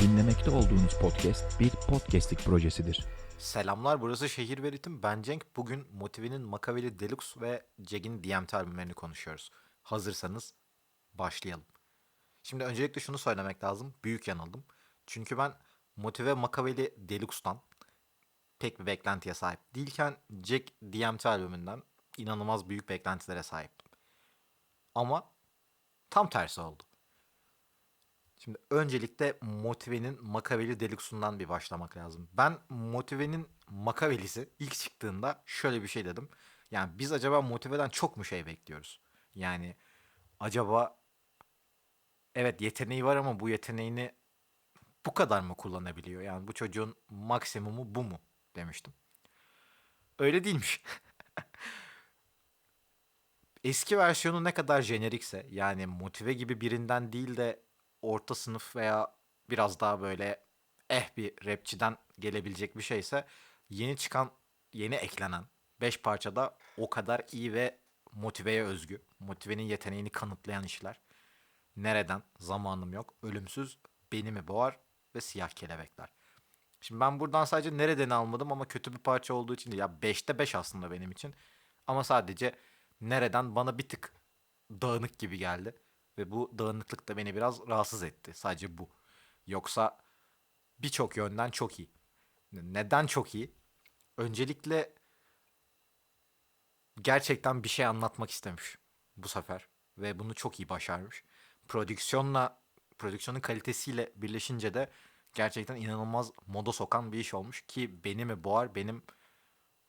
Dinlemekte olduğunuz podcast bir podcastlik projesidir. Selamlar burası Şehir ve Ritim. Ben Cenk. Bugün Motive'nin Makaveli Deluxe ve Jagg'in DMT albümlerini konuşuyoruz. Hazırsanız başlayalım. Şimdi öncelikle şunu söylemek lazım. Büyük yanıldım. Çünkü ben Motive Makaveli Deluxe'dan pek bir beklentiye sahip değilken Jack DMT albümünden inanılmaz büyük beklentilere sahiptim. Ama tam tersi oldu. Şimdi öncelikle Motive'nin Makaveli Deluxe'undan bir başlamak lazım. Ben Motive'nin Makavelisi ilk çıktığında şöyle bir şey dedim. Yani biz acaba Motive'den çok mu şey bekliyoruz? Yani acaba evet yeteneği var ama bu yeteneğini bu kadar mı kullanabiliyor? Yani bu çocuğun maksimumu bu mu demiştim. Öyle değilmiş. Eski versiyonu ne kadar jenerikse yani motive gibi birinden değil de orta sınıf veya biraz daha böyle eh bir rapçiden gelebilecek bir şeyse yeni çıkan, yeni eklenen 5 parçada o kadar iyi ve motiveye özgü. Motivenin yeteneğini kanıtlayan işler. Nereden? Zamanım yok. Ölümsüz, beni mi boğar ve siyah kelebekler. Şimdi ben buradan sadece nereden almadım ama kötü bir parça olduğu için değil. Ya 5'te 5 aslında benim için. Ama sadece nereden bana bir tık dağınık gibi geldi. Ve bu dağınıklık da beni biraz rahatsız etti. Sadece bu. Yoksa birçok yönden çok iyi. Neden çok iyi? Öncelikle gerçekten bir şey anlatmak istemiş bu sefer. Ve bunu çok iyi başarmış. Prodüksiyonla, prodüksiyonun kalitesiyle birleşince de gerçekten inanılmaz moda sokan bir iş olmuş. Ki beni mi boğar benim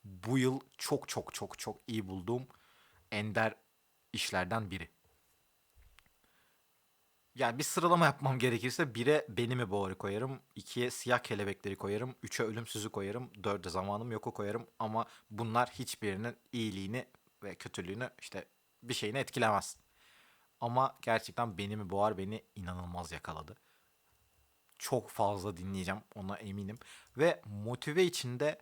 bu yıl çok çok çok çok iyi bulduğum ender işlerden biri. Yani bir sıralama yapmam gerekirse 1'e beni mi boğarı koyarım, 2'ye siyah kelebekleri koyarım, 3'e ölümsüzü koyarım, 4'e zamanım yoku koyarım ama bunlar hiçbirinin iyiliğini ve kötülüğünü işte bir şeyini etkilemez. Ama gerçekten beni mi boğar beni inanılmaz yakaladı. Çok fazla dinleyeceğim ona eminim. Ve motive içinde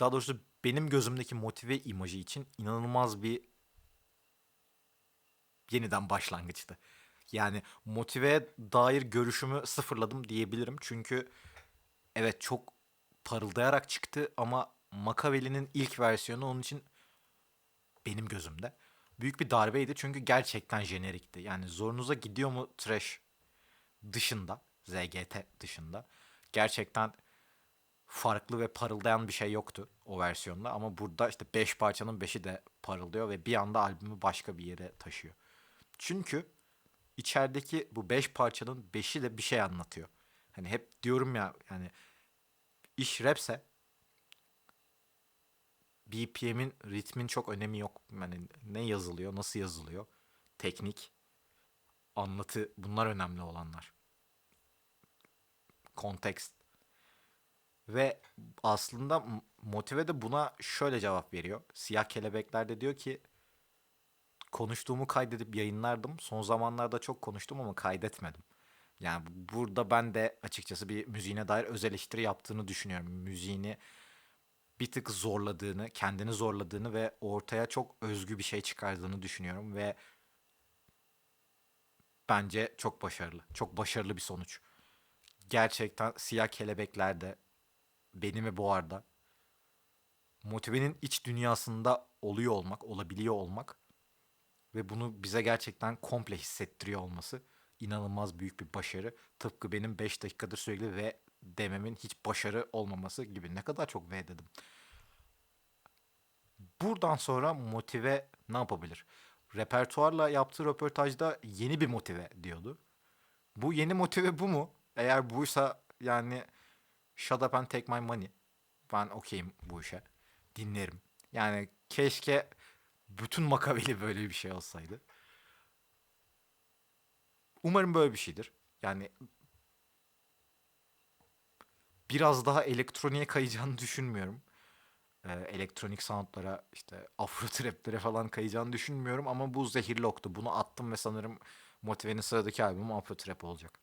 daha doğrusu benim gözümdeki motive imajı için inanılmaz bir yeniden başlangıçtı. Yani motiveye dair görüşümü sıfırladım diyebilirim. Çünkü evet çok parıldayarak çıktı ama Makaveli'nin ilk versiyonu onun için benim gözümde büyük bir darbeydi. Çünkü gerçekten jenerikti. Yani zorunuza gidiyor mu trash dışında, ZGT dışında gerçekten farklı ve parıldayan bir şey yoktu o versiyonda. Ama burada işte 5 parçanın 5'i de parıldıyor ve bir anda albümü başka bir yere taşıyor. Çünkü içerideki bu 5 parçanın 5'i de bir şey anlatıyor. Hani hep diyorum ya yani iş rapse BPM'in ritmin çok önemi yok. Yani ne yazılıyor, nasıl yazılıyor, teknik, anlatı bunlar önemli olanlar. Kontekst. Ve aslında motive de buna şöyle cevap veriyor. Siyah Kelebekler de diyor ki konuştuğumu kaydedip yayınlardım. Son zamanlarda çok konuştum ama kaydetmedim. Yani burada ben de açıkçası bir müziğine dair öz eleştiri yaptığını düşünüyorum. Müziğini bir tık zorladığını, kendini zorladığını ve ortaya çok özgü bir şey çıkardığını düşünüyorum ve bence çok başarılı. Çok başarılı bir sonuç. Gerçekten Siyah Kelebekler de Beni mi Boğar'da motivenin iç dünyasında oluyor olmak, olabiliyor olmak ve bunu bize gerçekten komple hissettiriyor olması inanılmaz büyük bir başarı. Tıpkı benim 5 dakikadır sürekli ve dememin hiç başarı olmaması gibi. Ne kadar çok V dedim. Buradan sonra motive ne yapabilir? Repertuarla yaptığı röportajda yeni bir motive diyordu. Bu yeni motive bu mu? Eğer buysa yani Shut Up and Take My Money. Ben okeyim bu işe. Dinlerim. Yani keşke bütün Makaveli böyle bir şey olsaydı. Umarım böyle bir şeydir. Yani biraz daha elektroniğe kayacağını düşünmüyorum. Ee, elektronik soundlara işte afro traplere falan kayacağını düşünmüyorum ama bu zehirli oktu. Bunu attım ve sanırım Motive'nin sıradaki albümü afro trap olacak.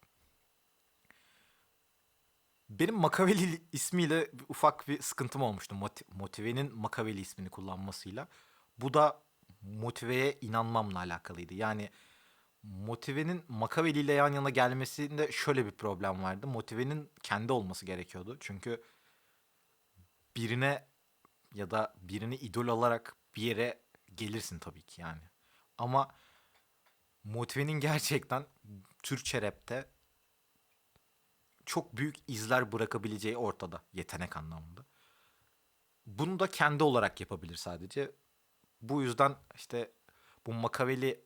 Benim Makaveli ismiyle ufak bir sıkıntım olmuştu. Motive'nin Makaveli ismini kullanmasıyla. Bu da motiveye inanmamla alakalıydı. Yani Motive'nin Makaveli ile yan yana gelmesinde şöyle bir problem vardı. Motive'nin kendi olması gerekiyordu. Çünkü birine ya da birini idol olarak bir yere gelirsin tabii ki yani. Ama Motive'nin gerçekten Türkçe rapte çok büyük izler bırakabileceği ortada yetenek anlamında. Bunu da kendi olarak yapabilir sadece. Bu yüzden işte bu Makaveli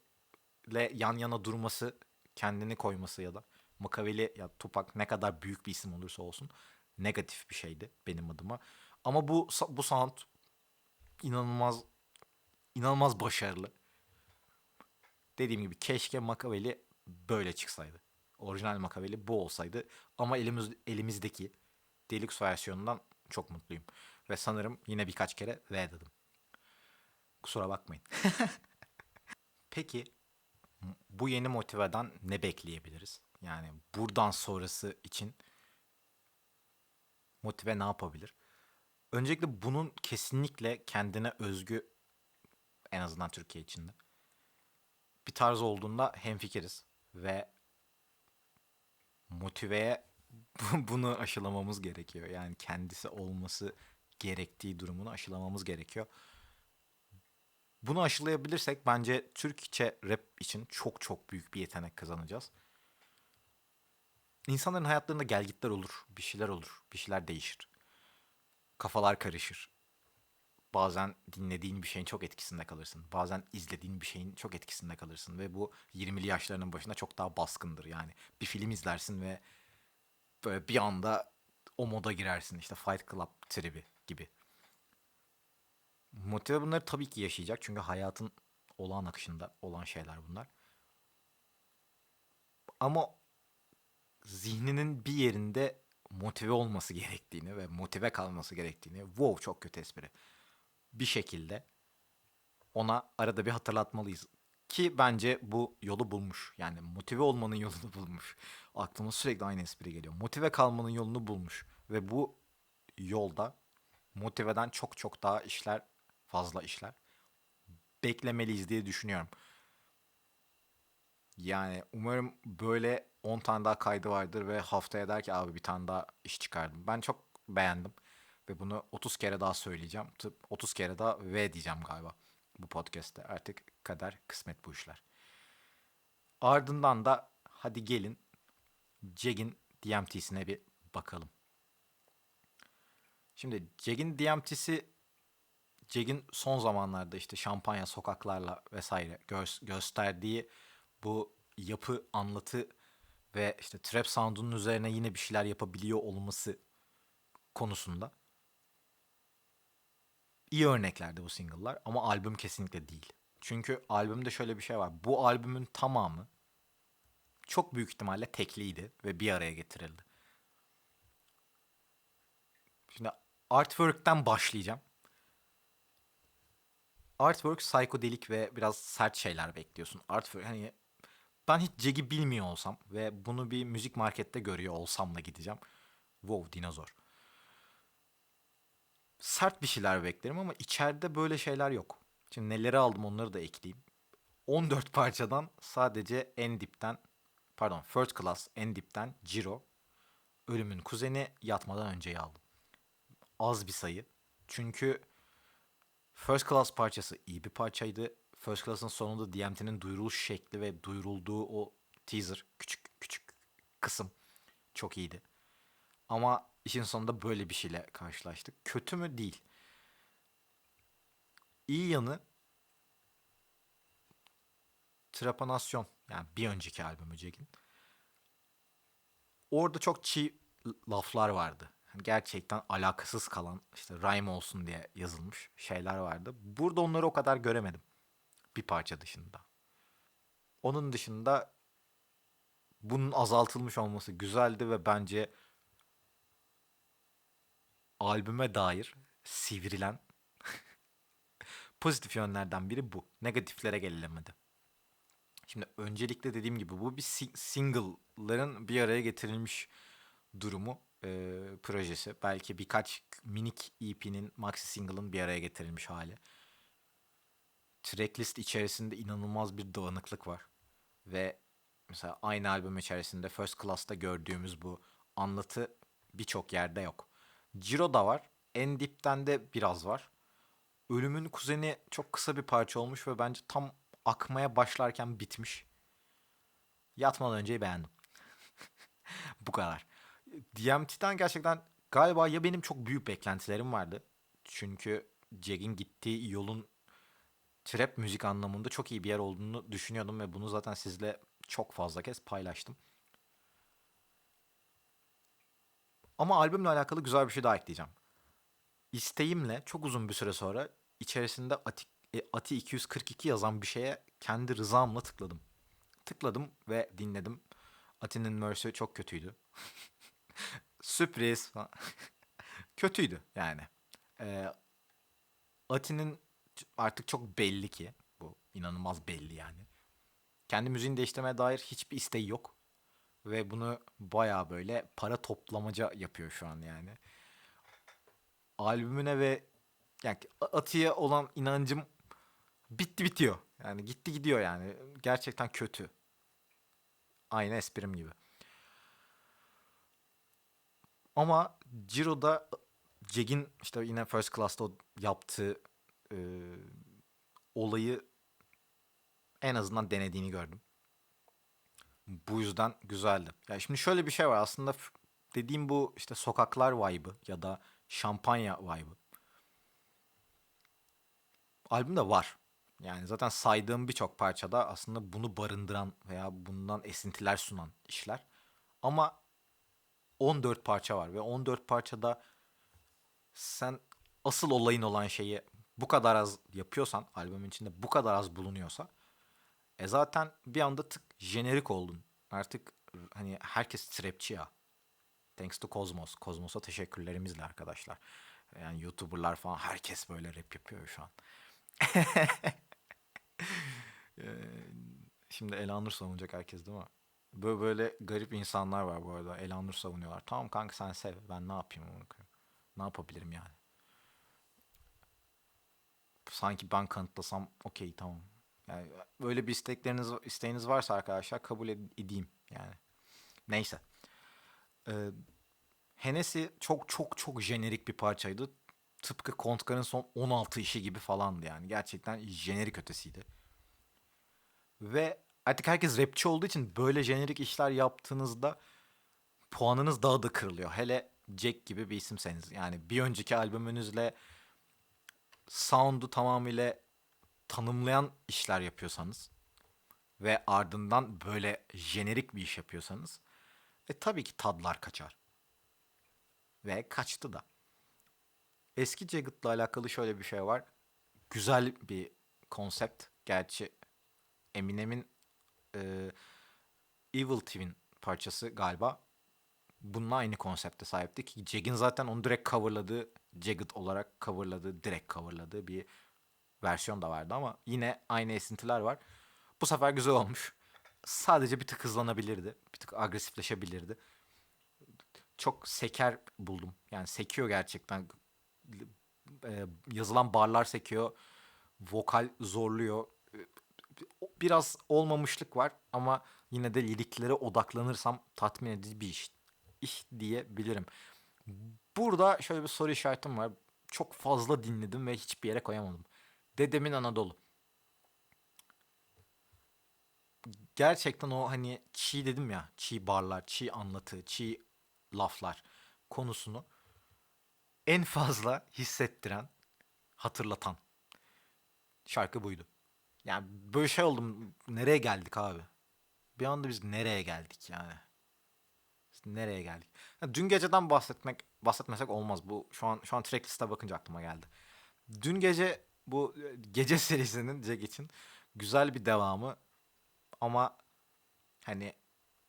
ile yan yana durması, kendini koyması ya da Makaveli ya Tupac ne kadar büyük bir isim olursa olsun negatif bir şeydi benim adıma. Ama bu bu sound inanılmaz inanılmaz başarılı. Dediğim gibi keşke Makaveli böyle çıksaydı. Orijinal Makaveli bu olsaydı ama elimiz elimizdeki Deluxe versiyonundan çok mutluyum. Ve sanırım yine birkaç kere V dedim. Kusura bakmayın. Peki bu yeni motiveden ne bekleyebiliriz? Yani buradan sonrası için motive ne yapabilir? Öncelikle bunun kesinlikle kendine özgü en azından Türkiye içinde bir tarz olduğunda hemfikiriz ve motiveye bunu aşılamamız gerekiyor. Yani kendisi olması gerektiği durumunu aşılamamız gerekiyor. Bunu aşılayabilirsek bence Türkçe rap için çok çok büyük bir yetenek kazanacağız. İnsanların hayatlarında gelgitler olur, bir şeyler olur, bir şeyler değişir. Kafalar karışır. Bazen dinlediğin bir şeyin çok etkisinde kalırsın. Bazen izlediğin bir şeyin çok etkisinde kalırsın. Ve bu 20'li yaşlarının başında çok daha baskındır. Yani bir film izlersin ve böyle bir anda o moda girersin. İşte Fight Club tribi gibi. Motive bunları tabii ki yaşayacak. Çünkü hayatın olağan akışında olan şeyler bunlar. Ama zihninin bir yerinde motive olması gerektiğini ve motive kalması gerektiğini wow çok kötü espri bir şekilde ona arada bir hatırlatmalıyız. Ki bence bu yolu bulmuş. Yani motive olmanın yolunu bulmuş. Aklıma sürekli aynı espri geliyor. Motive kalmanın yolunu bulmuş. Ve bu yolda motiveden çok çok daha işler, fazla işler beklemeliyiz diye düşünüyorum. Yani umarım böyle 10 tane daha kaydı vardır ve haftaya der ki abi bir tane daha iş çıkardım. Ben çok beğendim. Ve bunu 30 kere daha söyleyeceğim. Tıp 30 kere daha V diyeceğim galiba bu podcast'te. Artık kader kısmet bu işler. Ardından da hadi gelin Jag'in DMT'sine bir bakalım. Şimdi Jag'in DMT'si Jag'in son zamanlarda işte şampanya sokaklarla vesaire gö- gösterdiği bu yapı anlatı ve işte trap sound'unun üzerine yine bir şeyler yapabiliyor olması konusunda iyi örneklerdi bu single'lar ama albüm kesinlikle değil. Çünkü albümde şöyle bir şey var. Bu albümün tamamı çok büyük ihtimalle tekliydi ve bir araya getirildi. Şimdi artwork'ten başlayacağım. Artwork psikodelik ve biraz sert şeyler bekliyorsun. Artwork hani ben hiç Jag'i bilmiyor olsam ve bunu bir müzik markette görüyor olsam da gideceğim. Wow dinozor sert bir şeyler beklerim ama içeride böyle şeyler yok. Şimdi neleri aldım onları da ekleyeyim. 14 parçadan sadece en dipten pardon First Class en dipten Ciro Ölümün Kuzeni yatmadan önceyi aldım. Az bir sayı. Çünkü First Class parçası iyi bir parçaydı. First Class'ın sonunda DMT'nin duyuruluş şekli ve duyurulduğu o teaser küçük küçük kısım çok iyiydi. Ama işin sonunda böyle bir şeyle karşılaştık. Kötü mü? Değil. İyi yanı Trapanasyon yani bir önceki albümü Jack'in. Orada çok çiğ laflar vardı. Gerçekten alakasız kalan işte rhyme olsun diye yazılmış şeyler vardı. Burada onları o kadar göremedim. Bir parça dışında. Onun dışında bunun azaltılmış olması güzeldi ve bence albüme dair sivrilen pozitif yönlerden biri bu. Negatiflere gelinemedi. Şimdi öncelikle dediğim gibi bu bir single'ların bir araya getirilmiş durumu e, projesi. Belki birkaç minik EP'nin maxi single'ın bir araya getirilmiş hali. Tracklist içerisinde inanılmaz bir dağınıklık var. Ve mesela aynı albüm içerisinde First Class'ta gördüğümüz bu anlatı birçok yerde yok. Ciro'da var. En dipten de biraz var. Ölümün Kuzeni çok kısa bir parça olmuş ve bence tam akmaya başlarken bitmiş. Yatmadan önceyi beğendim. Bu kadar. DMT'den gerçekten galiba ya benim çok büyük beklentilerim vardı. Çünkü Jack'in gittiği yolun trap müzik anlamında çok iyi bir yer olduğunu düşünüyordum ve bunu zaten sizle çok fazla kez paylaştım. Ama albümle alakalı güzel bir şey daha ekleyeceğim. İsteğimle çok uzun bir süre sonra içerisinde Ati, e, Ati 242 yazan bir şeye kendi rızamla tıkladım. Tıkladım ve dinledim. Ati'nin Mercy çok kötüydü. Sürpriz falan. kötüydü yani. Ee, Ati'nin artık çok belli ki bu inanılmaz belli yani. Kendi müziğini değiştirmeye dair hiçbir isteği yok. Ve bunu baya böyle para toplamaca yapıyor şu an yani. Albümüne ve yani Ati'ye olan inancım bitti bitiyor. Yani gitti gidiyor yani. Gerçekten kötü. Aynı esprim gibi. Ama Ciro'da Jack'in işte yine First Class'ta yaptığı e, olayı en azından denediğini gördüm. Bu yüzden güzeldi. Ya şimdi şöyle bir şey var aslında dediğim bu işte sokaklar vibe'ı ya da şampanya vibe'ı. Albümde var. Yani zaten saydığım birçok parçada aslında bunu barındıran veya bundan esintiler sunan işler. Ama 14 parça var ve 14 parçada sen asıl olayın olan şeyi bu kadar az yapıyorsan, albümün içinde bu kadar az bulunuyorsa e zaten bir anda tık jenerik oldun. Artık hani herkes trapçi ya. Thanks to Cosmos. Cosmos'a teşekkürlerimizle arkadaşlar. Yani YouTuber'lar falan herkes böyle rap yapıyor şu an. Şimdi Elanur savunacak herkes değil mi? Böyle, böyle garip insanlar var bu arada. Elanur savunuyorlar. Tamam kanka sen sev. Ben ne yapayım onu? Ne yapabilirim yani? Sanki ben kanıtlasam okey tamam. Yani böyle bir istekleriniz isteğiniz varsa arkadaşlar kabul edeyim yani. Neyse. Ee, Hennessy çok çok çok jenerik bir parçaydı. Tıpkı Kontkar'ın son 16 işi gibi falandı yani. Gerçekten jenerik ötesiydi. Ve artık herkes rapçi olduğu için böyle jenerik işler yaptığınızda puanınız daha da kırılıyor. Hele Jack gibi bir isimseniz. Yani bir önceki albümünüzle sound'u tamamıyla tanımlayan işler yapıyorsanız ve ardından böyle jenerik bir iş yapıyorsanız e tabii ki tadlar kaçar. Ve kaçtı da. Eski Jagged'la alakalı şöyle bir şey var. Güzel bir konsept. Gerçi Eminem'in e, Evil Twin parçası galiba bununla aynı konsepte sahipti ki Jagged'in zaten onu direkt coverladığı, Jagged olarak coverladığı, direkt coverladığı bir versiyon da vardı ama yine aynı esintiler var. Bu sefer güzel olmuş. Sadece bir tık hızlanabilirdi. Bir tık agresifleşebilirdi. Çok seker buldum. Yani sekiyor gerçekten. Ee, yazılan barlar sekiyor. Vokal zorluyor. Biraz olmamışlık var ama yine de liriklere odaklanırsam tatmin edici bir iş, iş diyebilirim. Burada şöyle bir soru işaretim var. Çok fazla dinledim ve hiçbir yere koyamadım. Dedemin Anadolu. Gerçekten o hani çiğ dedim ya, çiğ barlar, çiğ anlatı, çiğ laflar konusunu en fazla hissettiren, hatırlatan şarkı buydu. Yani böyle şey oldum. Nereye geldik abi? Bir anda biz nereye geldik yani? Biz nereye geldik? Ya dün geceden bahsetmek bahsetmesek olmaz. Bu şu an şu an tracklist'e bakınca aklıma geldi. Dün gece bu gece serisinin Jack için güzel bir devamı ama hani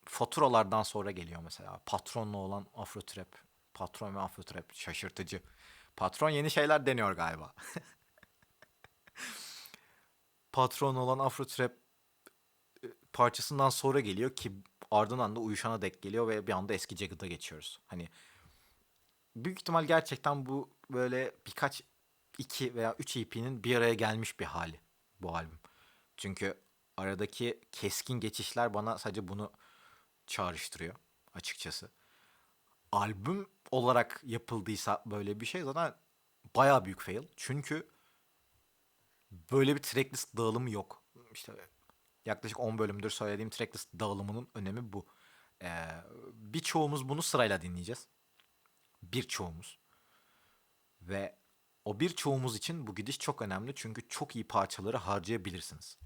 faturalardan sonra geliyor mesela. Patronla olan Afro Trap. Patron ve Afro Trap şaşırtıcı. Patron yeni şeyler deniyor galiba. Patron olan Afro Trap parçasından sonra geliyor ki ardından da Uyuşan'a dek geliyor ve bir anda eski Jagged'a geçiyoruz. Hani büyük ihtimal gerçekten bu böyle birkaç iki veya üç EP'nin bir araya gelmiş bir hali bu albüm. Çünkü aradaki keskin geçişler bana sadece bunu çağrıştırıyor açıkçası. Albüm olarak yapıldıysa böyle bir şey zaten bayağı büyük fail. Çünkü böyle bir tracklist dağılımı yok. İşte yaklaşık 10 bölümdür söylediğim tracklist dağılımının önemi bu. Ee, birçoğumuz bunu sırayla dinleyeceğiz. Birçoğumuz. Ve o birçoğumuz için bu gidiş çok önemli çünkü çok iyi parçaları harcayabilirsiniz.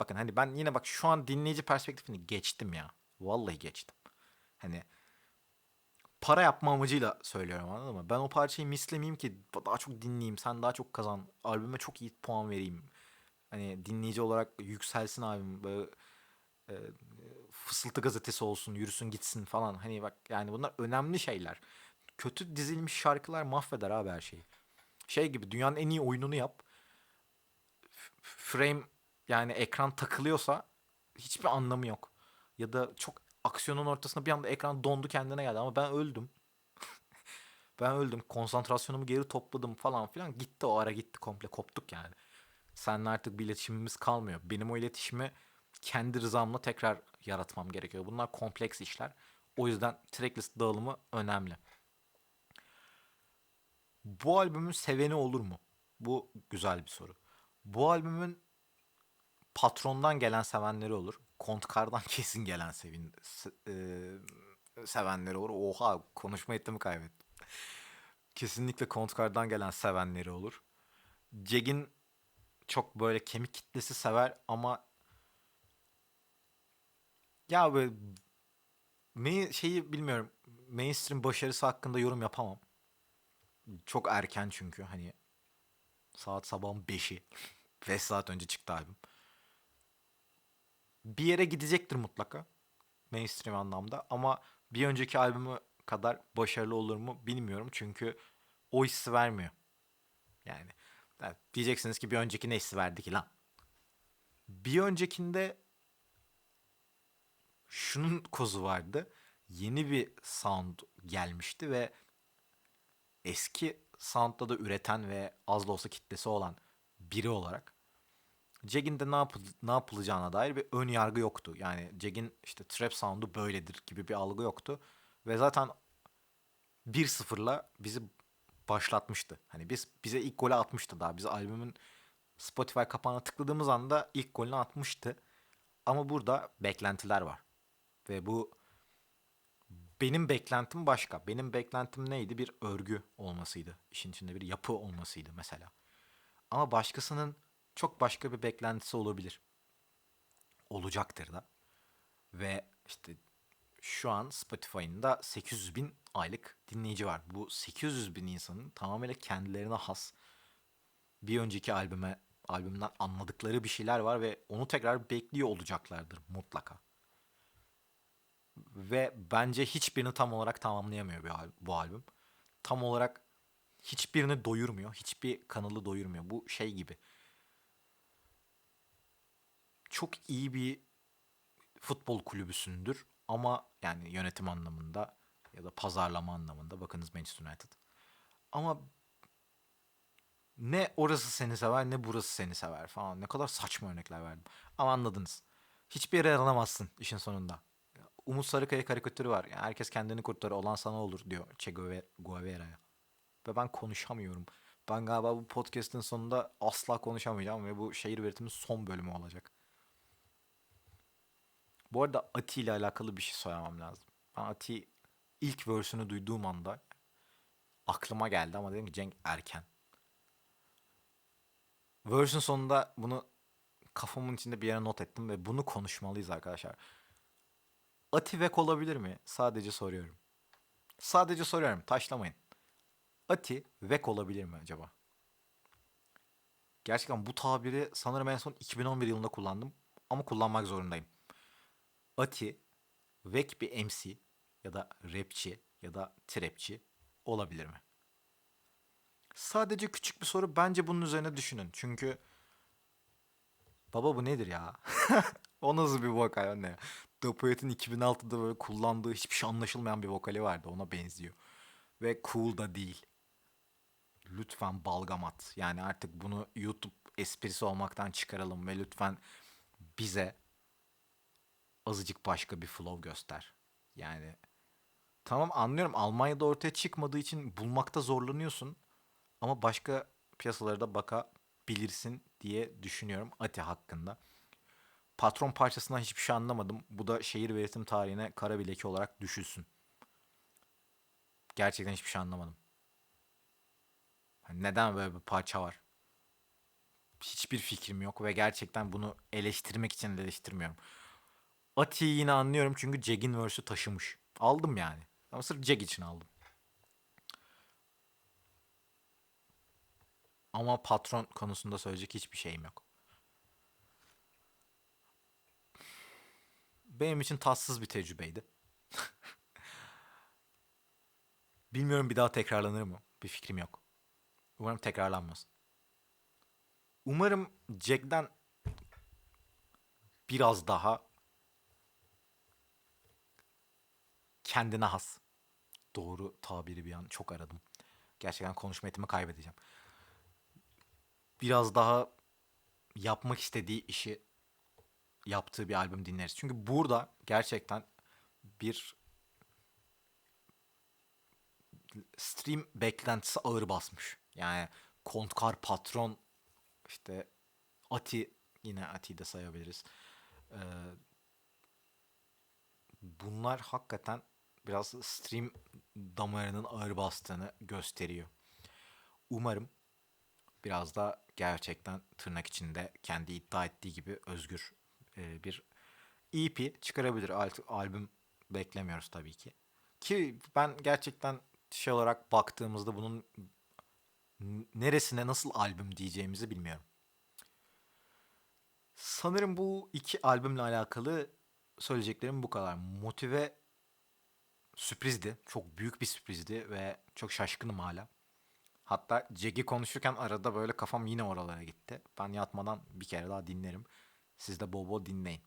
Bakın hani ben yine bak şu an dinleyici perspektifini geçtim ya. Vallahi geçtim. Hani para yapma amacıyla söylüyorum anladın mı? Ben o parçayı mislemeyeyim ki daha çok dinleyeyim, sen daha çok kazan, albüme çok iyi puan vereyim. Hani dinleyici olarak yükselsin abim böyle e, fısıltı gazetesi olsun, yürüsün gitsin falan. Hani bak yani bunlar önemli şeyler. Kötü dizilmiş şarkılar mahveder abi her şeyi. Şey gibi dünyanın en iyi oyununu yap. Frame yani ekran takılıyorsa hiçbir anlamı yok. Ya da çok aksiyonun ortasında bir anda ekran dondu kendine geldi ama ben öldüm. ben öldüm. Konsantrasyonumu geri topladım falan filan. Gitti o ara gitti komple koptuk yani. Seninle artık bir iletişimimiz kalmıyor. Benim o iletişimi kendi rızamla tekrar yaratmam gerekiyor. Bunlar kompleks işler. O yüzden tracklist dağılımı önemli. Bu albümün seveni olur mu? Bu güzel bir soru. Bu albümün patrondan gelen sevenleri olur. Kontkardan kesin gelen sevin, se- e, sevenleri olur. Oha konuşma etimi kaybettim. Kesinlikle Kontkardan gelen sevenleri olur. Cegin çok böyle kemik kitlesi sever ama ya böyle main, şeyi bilmiyorum. Mainstream başarısı hakkında yorum yapamam. Çok erken çünkü hani saat sabahın 5'i. 5 saat önce çıktı albüm. Bir yere gidecektir mutlaka. Mainstream anlamda ama bir önceki albümü kadar başarılı olur mu bilmiyorum. Çünkü o hissi vermiyor. Yani evet, diyeceksiniz ki bir önceki ne hissi verdi ki lan? Bir öncekinde şunun kozu vardı. Yeni bir sound gelmişti ve eski sound'da da üreten ve az da olsa kitlesi olan biri olarak Jag'in de ne, yapıl ne yapılacağına dair bir ön yargı yoktu. Yani Jag'in işte trap sound'u böyledir gibi bir algı yoktu. Ve zaten 1-0'la bizi başlatmıştı. Hani biz bize ilk golü atmıştı daha. Biz albümün Spotify kapağına tıkladığımız anda ilk golünü atmıştı. Ama burada beklentiler var. Ve bu benim beklentim başka. Benim beklentim neydi? Bir örgü olmasıydı. İşin içinde bir yapı olmasıydı mesela. Ama başkasının çok başka bir beklentisi olabilir. Olacaktır da. Ve işte şu an Spotify'ın da 800 bin aylık dinleyici var. Bu 800 bin insanın tamamıyla kendilerine has bir önceki albüme albümden anladıkları bir şeyler var ve onu tekrar bekliyor olacaklardır mutlaka. Ve bence hiçbirini tam olarak tamamlayamıyor bu albüm. Tam olarak hiçbirini doyurmuyor. Hiçbir kanalı doyurmuyor. Bu şey gibi. Çok iyi bir futbol kulübüsündür ama yani yönetim anlamında ya da pazarlama anlamında bakınız Manchester United. Ama ne orası seni sever ne burası seni sever falan. Ne kadar saçma örnekler verdim. Ama anladınız. Hiçbir yere yaranamazsın işin sonunda. Umut Sarıkaya karikatürü var. Yani herkes kendini kurtarır olan sana olur diyor Che Guevara'ya. Ve ben konuşamıyorum. Ben galiba bu podcast'in sonunda asla konuşamayacağım ve bu şehir veritimin son bölümü olacak. Bu arada Ati ile alakalı bir şey söylemem lazım. Ben Ati ilk verse'ünü duyduğum anda aklıma geldi ama dedim ki Cenk erken. Verse'ün sonunda bunu kafamın içinde bir yere not ettim ve bunu konuşmalıyız arkadaşlar. Ati Vek olabilir mi? Sadece soruyorum. Sadece soruyorum. Taşlamayın. Ati Vek olabilir mi acaba? Gerçekten bu tabiri sanırım en son 2011 yılında kullandım. Ama kullanmak zorundayım. Ati Vek bir MC ya da rapçi ya da trapçi olabilir mi? Sadece küçük bir soru. Bence bunun üzerine düşünün. Çünkü baba bu nedir ya? o nasıl bir vokal ne? The Poet'in 2006'da böyle kullandığı hiçbir şey anlaşılmayan bir vokali vardı. Ona benziyor. Ve cool da değil. Lütfen balgam at. Yani artık bunu YouTube esprisi olmaktan çıkaralım ve lütfen bize azıcık başka bir flow göster. Yani tamam anlıyorum Almanya'da ortaya çıkmadığı için bulmakta zorlanıyorsun. Ama başka piyasalara da bakabilirsin diye düşünüyorum Ati hakkında. Patron parçasından hiçbir şey anlamadım. Bu da şehir ve üretim tarihine kara bir leke olarak düşülsün. Gerçekten hiçbir şey anlamadım. Hani neden böyle bir parça var? Hiçbir fikrim yok ve gerçekten bunu eleştirmek için eleştirmiyorum. Ati'yi yine anlıyorum çünkü Jag'in verse'ü taşımış. Aldım yani. Ama sırf Jag için aldım. Ama patron konusunda söyleyecek hiçbir şeyim yok. Benim için tatsız bir tecrübeydi. Bilmiyorum bir daha tekrarlanır mı? Bir fikrim yok. Umarım tekrarlanmaz. Umarım Jack'den biraz daha kendine has. Doğru tabiri bir an çok aradım. Gerçekten konuşma etimi kaybedeceğim. Biraz daha yapmak istediği işi yaptığı bir albüm dinleriz. Çünkü burada gerçekten bir stream beklentisi ağır basmış. Yani Kontkar Patron işte Ati yine Ati'yi de sayabiliriz. Ee, bunlar hakikaten biraz stream damarının ağır bastığını gösteriyor. Umarım biraz da gerçekten tırnak içinde kendi iddia ettiği gibi özgür e, bir EP çıkarabilir. Alt, albüm beklemiyoruz tabii ki. Ki ben gerçekten şey olarak baktığımızda bunun neresine nasıl albüm diyeceğimizi bilmiyorum. Sanırım bu iki albümle alakalı söyleyeceklerim bu kadar. Motive sürprizdi. Çok büyük bir sürprizdi ve çok şaşkınım hala. Hatta Jag'i konuşurken arada böyle kafam yine oralara gitti. Ben yatmadan bir kere daha dinlerim. Siz de bol bol dinleyin.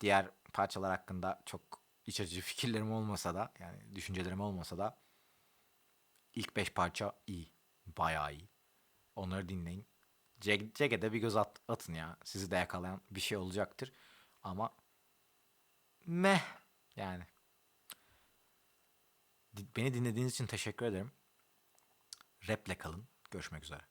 Diğer parçalar hakkında çok iç açıcı fikirlerim olmasa da yani düşüncelerim olmasa da ilk beş parça iyi. Bayağı iyi. Onları dinleyin. Jag- Jag'e de bir göz at- atın ya. Sizi de yakalayan bir şey olacaktır. Ama meh yani. Beni dinlediğiniz için teşekkür ederim. Rap'le kalın. Görüşmek üzere.